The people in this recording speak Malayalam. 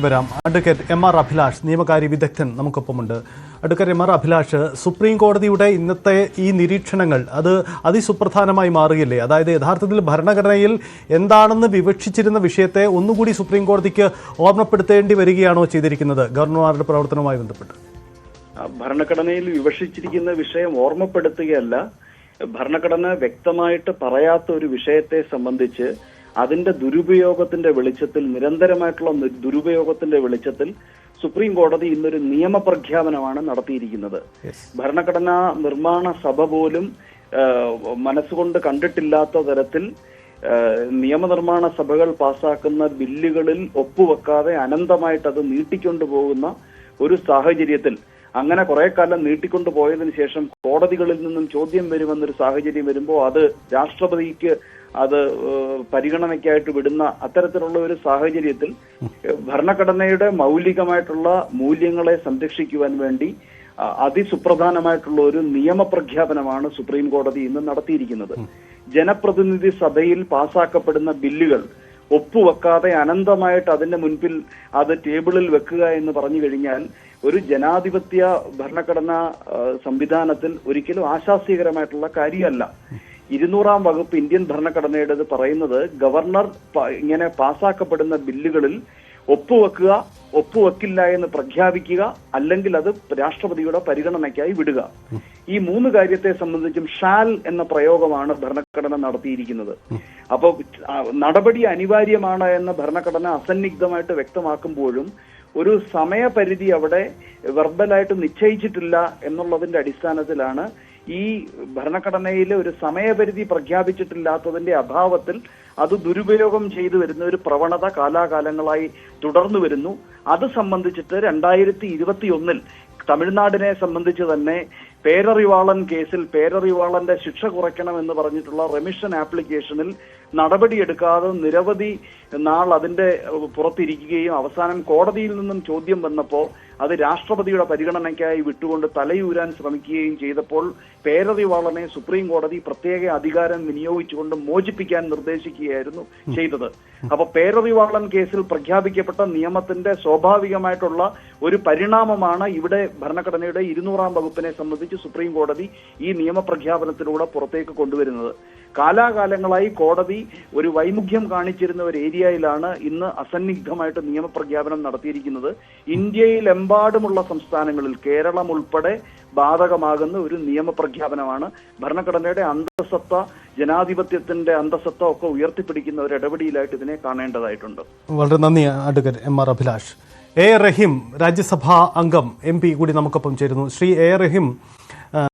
വരാം അഡ്വക്കേറ്റ് എം ആർ അഭിലാഷ് നിയമകാര്യ വിദഗ്ധൻ നമുക്കൊപ്പമുണ്ട്. Advocate M R Abhilash supreme കോടതിയുടെ ഇന്നത്തെ ഈ നിരീക്ഷണങ്ങൾ അത് അതിസുപ്രധാനമായി മാറുകയില്ലേ? അതായത് യഥാർത്ഥത്തിൽ ഭരണഘടനയിൽ എന്താണെന്ന് വിവക്ഷിച്ചിരുന്ന വിഷയത്തെ ഒന്നുകൂടി സുപ്രീം കോടതിക്ക് ഓർമ്മപ്പെടുത്തേണ്ടി വരികയാണോ ചെയ്തിരിക്കുന്നത്? ഗവർണർമാരുടെ പ്രവർത്തനവുമായി ബന്ധപ്പെട്ട്. ഭരണഘടനയിൽ വിവക്ഷിച്ചിരിക്കുന്ന വിഷയം ഓർമ്മപ്പെടുത്തുകയല്ല. ഭരണഘടന വ്യക്തമായിട്ട് പറയാത്ത ഒരു വിഷയത്തെ സംബന്ധിച്ച് അതിന്റെ ദുരുപയോഗത്തിന്റെ വെളിച്ചത്തിൽ നിരന്തരമായിട്ടുള്ള ദുരുപയോഗത്തിന്റെ വെളിച്ചത്തിൽ സുപ്രീം കോടതി ഇന്നൊരു നിയമപ്രഖ്യാപനമാണ് നടത്തിയിരിക്കുന്നത്. ഭരണഘടനാ നിർമ്മാണ സഭ പോലും മനസ്സുകൊണ്ട് കണ്ടിട്ടില്ലാത്ത തരത്തിൽ നിയമനിർമ്മാണ സഭകൾ പാസാക്കുന്ന ബില്ലുകളിൽ ഒപ്പുവെക്കാതെ അനന്തമായിട്ട് അത് നീട്ടിക്കൊണ്ടു പോകുന്ന ഒരു സാഹചര്യത്തിൽ അങ്ങനെ കുറെ കാലം നീട്ടിക്കൊണ്ടു പോയതിന് ശേഷം കോടതികളിൽ നിന്നും ചോദ്യം വരുമെന്നൊരു സാഹചര്യം വരുമ്പോൾ അത് രാഷ്ട്രപതിക്ക് അത് പരിഗണനയ്ക്കായിട്ട് വിടുന്ന അത്തരത്തിലുള്ള ഒരു സാഹചര്യത്തിൽ ഭരണഘടനയുടെ മൗലികമായിട്ടുള്ള മൂല്യങ്ങളെ സംരക്ഷിക്കുവാൻ വേണ്ടി അതിസുപ്രധാനമായിട്ടുള്ള ഒരു നിയമപ്രഖ്യാപനമാണ് സുപ്രീം കോടതി ഇന്ന് നടത്തിയിരിക്കുന്നത്. ജനപ്രതിനിധി സഭയിൽ പാസാക്കപ്പെടുന്ന ബില്ലുകൾ ഒപ്പുവെക്കാതെ അനന്തമായിട്ട് അതിന്റെ മുൻപിൽ അത് ടേബിളിൽ വെക്കുക എന്ന് പറഞ്ഞു കഴിഞ്ഞാൽ ഒരു ജനാധിപത്യ ഭരണഘടനാ സംവിധാനത്തിൽ ഒരിക്കലും ആശാസ്യകരമായിട്ടുള്ള കാര്യമല്ല. ഇരുന്നൂറാം വകുപ്പ് ഇന്ത്യൻ ഭരണഘടനയുടേത് പറയുന്നത് ഗവർണർ ഇങ്ങനെ പാസാക്കപ്പെടുന്ന ബില്ലുകളിൽ ഒപ്പുവെക്കുക ഒപ്പുവെക്കില്ല എന്ന് പ്രഖ്യാപിക്കുക അല്ലെങ്കിൽ അത് രാഷ്ട്രപതിയുടെ പരിഗണനയ്ക്കായി വിടുക. ഈ മൂന്ന് കാര്യത്തെ സംബന്ധിച്ചും ഷാൽ എന്ന പ്രയോഗമാണ് ഭരണഘടന നടത്തിയിരിക്കുന്നത്. അപ്പോൾ നടപടി അനിവാര്യമാണ് എന്ന ഭരണഘടന അസന്നിഗ്ധമായിട്ട് വ്യക്തമാക്കുമ്പോഴും ഒരു സമയപരിധി അവിടെ വെർബലായിട്ട് നിശ്ചയിച്ചിട്ടില്ല എന്നുള്ളതിന്റെ അടിസ്ഥാനത്തിലാണ് ഈ ഭരണഘടനയിലെ ഒരു സമയപരിധി പ്രഖ്യാപിച്ചിട്ടില്ലാത്തതിന്റെ അഭാവത്തിൽ അത് ദുരുപയോഗം ചെയ്തു വരുന്ന ഒരു പ്രവണത കാലാകാലങ്ങളായി തുടർന്നു വരുന്നു. അത് സംബന്ധിച്ചിട്ട് രണ്ടായിരത്തി ഇരുപത്തി ഒന്നിൽ തമിഴ്നാടിനെ സംബന്ധിച്ച് തന്നെ പേരറിവാളൻ കേസിൽ പേരറിവാളന്റെ ശിക്ഷ കുറയ്ക്കണം എന്ന് പറഞ്ഞിട്ടുള്ള റെമിഷൻ ആപ്ലിക്കേഷനിൽ നടപടിയെടുക്കാതെ നിരവധി നാൾ അതിന്റെ പുറത്തിരിക്കുകയും അവസാനം കോടതിയിൽ നിന്നും ചോദ്യം വന്നപ്പോൾ അത് രാഷ്ട്രപതിയുടെ പരിഗണനയ്ക്കായി വിട്ടുകൊണ്ട് തലയൂരാൻ ശ്രമിക്കുകയും ചെയ്തപ്പോൾ പേരറിവാളനെ സുപ്രീം കോടതി പ്രത്യേക അധികാരം വിനിയോഗിച്ചുകൊണ്ട് മോചിപ്പിക്കാൻ നിർദ്ദേശിക്കുകയായിരുന്നു ചെയ്തത്. അപ്പൊ പേരറിവാളൻ കേസിൽ പ്രഖ്യാപിക്കപ്പെട്ട നിയമത്തിന്റെ സ്വാഭാവികമായിട്ടുള്ള ഒരു പരിണാമമാണ് ഇവിടെ ഭരണഘടനയുടെ ഇരുന്നൂറാം വകുപ്പിനെ സംബന്ധിച്ച് സുപ്രീം കോടതി ഈ നിയമപ്രഖ്യാപനത്തിലൂടെ പുറത്തേക്ക് കൊണ്ടുവരുന്നത്. കാലാകാലങ്ങളായി കോടതി ഒരു വൈമുഖ്യം കാണിച്ചിരുന്ന ഒരു ഏരിയയിലാണ് ഇന്ന് അസന്നിഗ്ധമായിട്ട് നിയമപ്രഖ്യാപനം നടത്തിയിരിക്കുന്നത്. ഇന്ത്യയിലെമ്പാടുമുള്ള സംസ്ഥാനങ്ങളിൽ കേരളം ഉൾപ്പെടെ ബാധകമാകുന്ന ഒരു നിയമപ്രഖ്യാപനമാണ്. ഭരണഘടനയുടെ അന്തസത്ത ജനാധിപത്യത്തിന്റെ അന്തസത്ത ഒക്കെ ഉയർത്തിപ്പിടിക്കുന്ന ഒരു ഇടപെടിയിലായിട്ട് ഇതിനെ കാണേണ്ടതായിട്ടുണ്ട്. വളരെ നന്ദി advocate M R Abhilash. A Rahim Rajya Sabha അംഗം എം പി കൂടി നമുക്കൊപ്പം ചേരുന്നു. ശ്രീ എ റഹീം